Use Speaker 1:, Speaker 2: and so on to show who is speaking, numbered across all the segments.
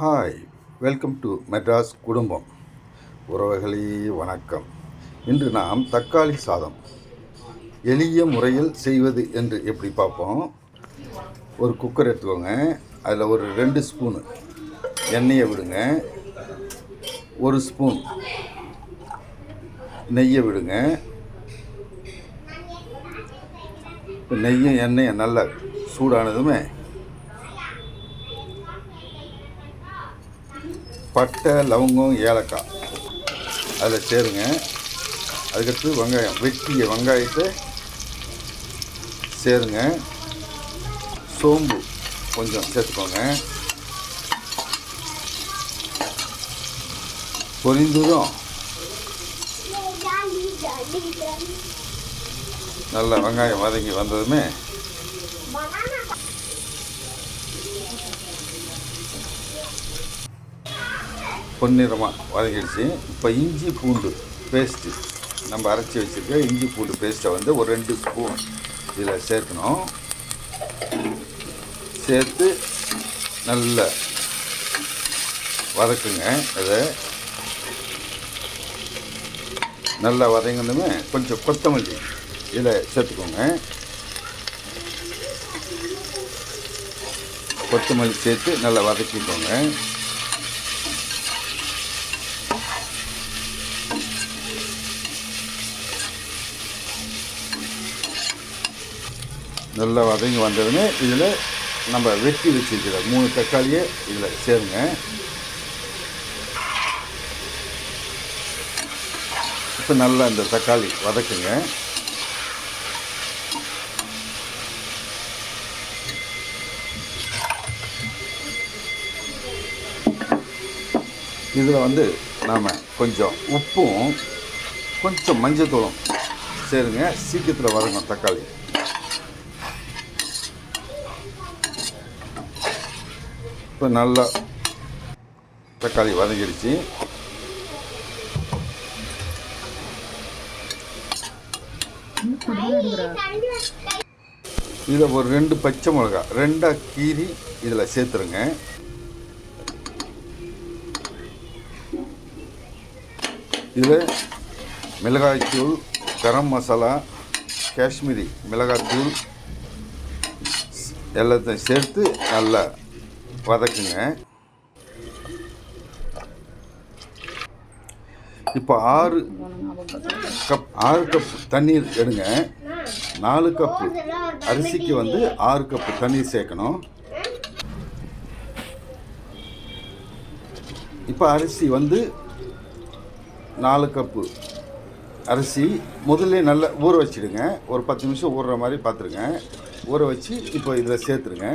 Speaker 1: Hi welcome to Madras குடும்பம் உறவுகளே வணக்கம். இன்று நாம் தக்காளி சாதம் எளிய முறையில் செய்வது என்று எப்படி பார்ப்போம்? ஒரு குக்கர் எடுத்துக்கோங்க. அதில் ஒரு ரெண்டு ஸ்பூனு எண்ணெயை விடுங்க. ஒரு ஸ்பூன் நெய்யை விடுங்க. நெய்யும் எண்ணெயும் நல்லா சூடானதுமே பட்டை லவங்கம் ஏலக்காய். அதில் சேருங்க. அதுக்கடுத்து வெங்காயம். வெட்டிய வெங்காயத்தை சேருங்க. சோம்பு கொஞ்சம் சேர்த்துக்கோங்க. பொரிந்ததும் நல்லா வெங்காயம் வதங்கி வந்ததுமே பொன்னிறமாக வதங்கிடுச்சு. இப்போ இஞ்சி பூண்டு பேஸ்ட்டு நம்ம அரைச்சி வச்சுருக்க இஞ்சி பூண்டு பேஸ்ட்டை வந்து ஒரு ரெண்டு ஸ்பூன் இதில் சேர்க்கணும். சேர்த்து நல்ல வதக்குங்க. அதை நல்லா வதங்கினதுமே கொஞ்சம் கொத்தமல்லி இதில் சேர்த்துக்கோங்க. கொத்தமல்லி சேர்த்து நல்லா வதக்கிக்கோங்க. நல்லா வதங்கி வந்ததுமே இதில் நம்ம வெட்டி வச்சிருக்கிற மூணு தக்காளியை இதில் சேருங்க. இப்போ நல்லா இந்த தக்காளி வதக்குங்க. இதில் வந்து நாம் கொஞ்சம் உப்பும் கொஞ்சம் மஞ்சத்தூளும் சேருங்க. சீக்கிரத்தில் வரணும் தக்காளி. இப்போ நல்லா தக்காளி வதங்கிடுச்சு. இதில் ஒரு ரெண்டு பச்சை மிளகா ரெண்டாக கீரி இதில் சேர்த்துருங்க. இதில் மிளகாய்த்தூள் கரம் மசாலா காஷ்மீரி மிளகாய்த்தூள் எல்லாத்தையும் சேர்த்து நல்லா வதக்குங்க. இப்போ ஆறு கப் ஆறு கப் தண்ணீர் எடுங்க. நாலு கப்பு அரிசிக்கு வந்து ஆறு கப்பு தண்ணீர் சேர்க்கணும். இப்போ அரிசி வந்து நாலு கப்பு அரிசி முதல்ல நல்லா ஊற வச்சிடுங்க. ஒரு பத்து நிமிஷம் ஊறுற மாதிரி பார்த்துருங்க ஊற வச்சு இப்போ இதில் சேர்த்துருங்க.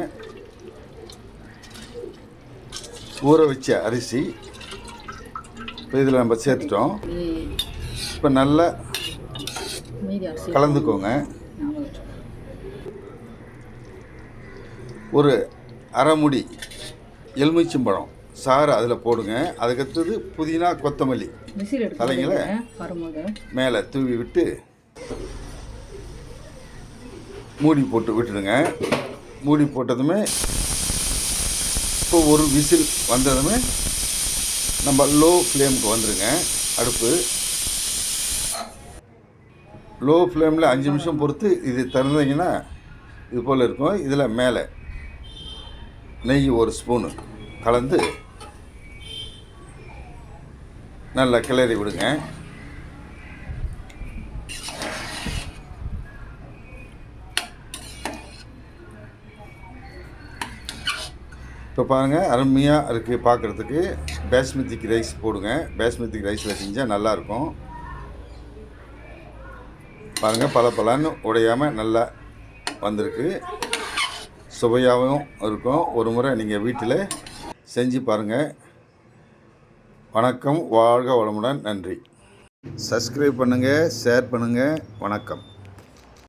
Speaker 1: ஊற வச்ச அரிசி இப்போ இதில் நம்ம சேர்த்துட்டோம். இப்போ நல்லா கலந்துக்கோங்க. ஒரு அரை முடி எலுமிச்சம்பழம் சாறு அதில் போடுங்க. அதுக்கடுத்தது புதினா கொத்தமல்லி. தலைங்கள மேலே தூவி விட்டு மூடி போட்டு விட்டுடுங்க. மூடி போட்டதுமே இப்போ ஒரு விசில் வந்ததுமே நம்ம லோ ஃப்ளேமுக்கு வந்துடுங்க அடுப்பு. லோ ஃப்ளேமில் அஞ்சு நிமிஷம் பொறுத்து இது திறந்தீங்கன்னா இது போல் இருக்கும். இதில் மேலே நெய் ஒரு ஸ்பூனு கலந்து நல்லா கிளறி விடுங்க. இப்போ பாருங்கள் அருமையாக இருக்குது பார்க்குறதுக்கு. பேஸ்மதிக்கு ரைஸ் போடுங்க. பேஸ்மதிக்கு ரைஸில் செஞ்சால் நல்லாயிருக்கும். பாருங்கள் பல பலன்னு உடையாமல் நல்லா வந்திருக்கு. சுவையாகவும் இருக்கும். ஒரு முறை நீங்கள் வீட்டில் செஞ்சு பாருங்கள் வணக்கம் வாழ்க வளமுடன் நன்றி. சப்ஸ்கிரைப் பண்ணுங்கள் ஷேர் பண்ணுங்கள் வணக்கம்.